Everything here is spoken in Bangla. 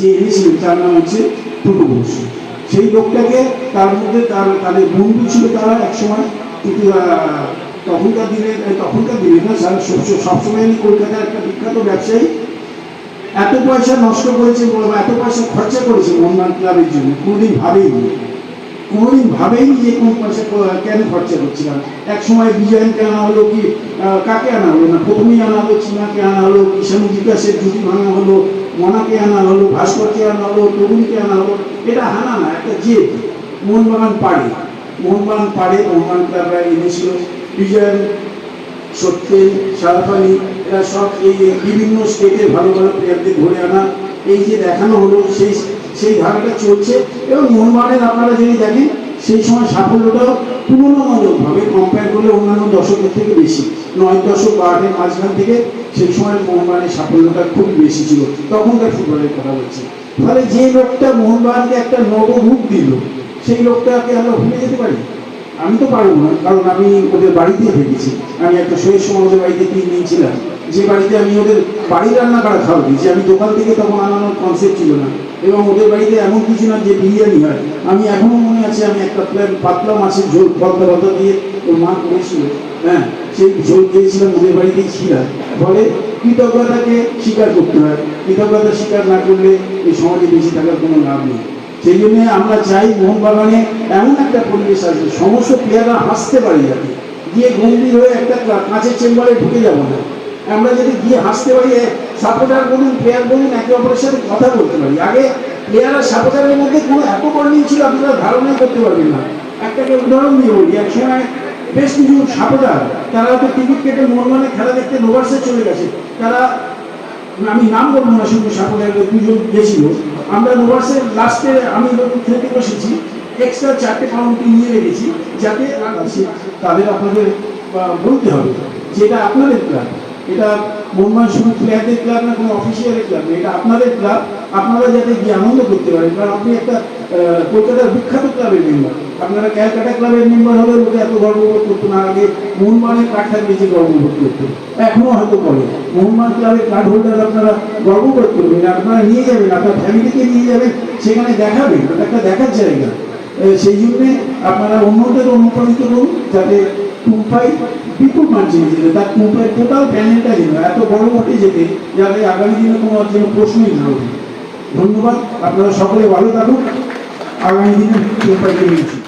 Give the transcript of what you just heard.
যে এনেছিল তার নাম হচ্ছে টুটু ঘোষ। সেই লোকটাকে তার মধ্যে তার তাদের বন্ধু ছিল তারা একসময়, কিন্তু তখনকার দিনে তখনকার দিনে না, স্যার, সব- সবসময় আমি কলকাতার একটা বিখ্যাত ব্যবসায়ী, এত পয়সা নষ্ট করেছে বা এত পয়সা খরচা করেছে মোহনবাগান ক্লাবের জন্য, কোনোদিন ভাবেইনি কোনোদিন ভাবেইনি যে কোন পয়সা কেন খরচা করছিলাম এক সময় বিজয়নকে আনা হলো কি কাকে আনা হলো না? প্রথমেই আনা হলো চীনাকে আনা হলো, কিষাণু বিকাশের জুটি ভাঙা হলো মনাকে আনা হলো ভাস্করকে আনা হলো তরুণকে আনা হলো, এটা হানা না, একটা জেদ। মোহনবাগান পাড়ে মোহনবাগান পাড়ে মোহনবাগান ক্লাবরা এনেছিল বিজয়ন সত্যেন শারাফ আলী এরা সব এই বিভিন্ন স্টেটের ভালো ভালো প্লেয়ারদের ধরে আনা, এই যে দেখানো হলো, সেই সেই ধারাটা চলছে। এবং মোহনবাগানের আপনারা যদি দেখেন, সেই সময় সাফল্যটাও তুলনামূলকভাবে করলে অন্যান্য দশকের থেকে বেশি। নয় দশক বা আটের মাঝখান থেকে সেই সময় মোহনবাগানের সাফল্যটা খুব বেশি ছিল। তখনকার ফুটবলের কথা বলছি। ফলে যে লোকটা মোহনবাগানকে একটা নবভূত দিল, সেই লোকটাকে আমরা ভুলে যেতে পারি? আমি তো পারব না, কারণ আমি ওদের বাড়িতে থেকেছি। আমি একটা শহীদ সমাজের বাড়িতে তিন দিন ছিলাম। যে বাড়িতে আমি ওদের বাড়ি রান্না করা খাওয়া দিয়েছি, আমি দোকান থেকে তখন আনানোর কনসেপ্ট ছিল না। এবং ওদের বাড়িতে এমন কিছু না যে বিরিয়ানি হয়। আমি এখনও মনে আছে, আমি একটা প্লেট পাতলা মাছের ঝোল, পদ্মা পদ্মা দিয়ে ওর মা করেছিল। হ্যাঁ সেই ঝোল খেয়েছিলাম, ওদের বাড়িতেই ছিলাম ফলে কৃতজ্ঞতাকে স্বীকার করতে হয়। কৃতজ্ঞতা স্বীকার না করলে এই সমাজে বেশি থাকার কোনো লাভ নেই। সেই জন্য আমরা চাই মোহনবাগানে এমন একটা পরিবেশ আসবে। সমস্ত প্লেয়াররা হাসতে পারি যাতে। গিয়ে গম্ভীর হয়ে একটা কাঁচের চেম্বারে ঢুকে যাব না আমরা যদি গিয়ে হাসতে পারি সাপোর্টার বলুন প্লেয়ার বলুন, একে অপরের সাথে কথা বলতে পারি। আগে প্লেয়ার আর সাপোর্টারের মধ্যে কোনো এত বর্ণিং ছিল, আপনারা ধারণাই করতে পারবেন না। একটাকে উদাহরণ দিয়ে বলি। এক সময় বেশ কিছু সাপোর্টার তারা হয়তো টিকিট কেটে মোহনবাগানে খেলা দেখতে নোভার্সে চলে গেছে। তারা, আমি নাম বলব না, শুধু সাপোর্টার দুজন গেছিল। আমরা নোভার্সের লাস্টে আমি যখন থেকে বসেছি এক্সট্রা চারটে কাউন্টি নিয়ে রেখেছি, যাতে তাদের আপনাদের বলতে হবে যে এটা আপনাদের ক্লাব এটা মোহনমান শুধু প্লেয়ারদের ক্লাব না, কোনো অফিসিয়ালের ক্লাব না, এটা আপনাদের ক্লাব আপনারা যাতে গিয়ে আনন্দ করতে পারেন, কারণ আপনি একটা কলকাতার বিখ্যাত ক্লাবের মেম্বার আপনারা ক্যালকাটা ক্লাবের মেম্বার হলে লোকে এত গর্ববোধ করতো না, আগে মোহনবাগানের কার্ড থাকলে যে গর্ববোধ করতো। এখনও হয়তো করে মোহনবাগান ক্লাবের কার্ড হোল্ডার আপনারা গর্ববোধ করবেন, আপনারা নিয়ে যাবেন, আপনার ফ্যামিলিকে নিয়ে যাবেন, সেখানে দেখাবেন একটা দেখার জায়গা। সেই জন্যে আপনারা অন্যদের অনুপ্রাণিত করুন, যাতে টুম্পাই বিপুল মানছে যেতে, তার টুম্পাই টোটাল প্যানেলটা যেন, এত বড় মতে যেতে যাতে আগামী দিনে কোনো যেন প্রশ্নই না ধন্যবাদ, আপনারা সকলে ভালো থাকুন, আগামী দিনে টুম্পাইকে নিয়েছি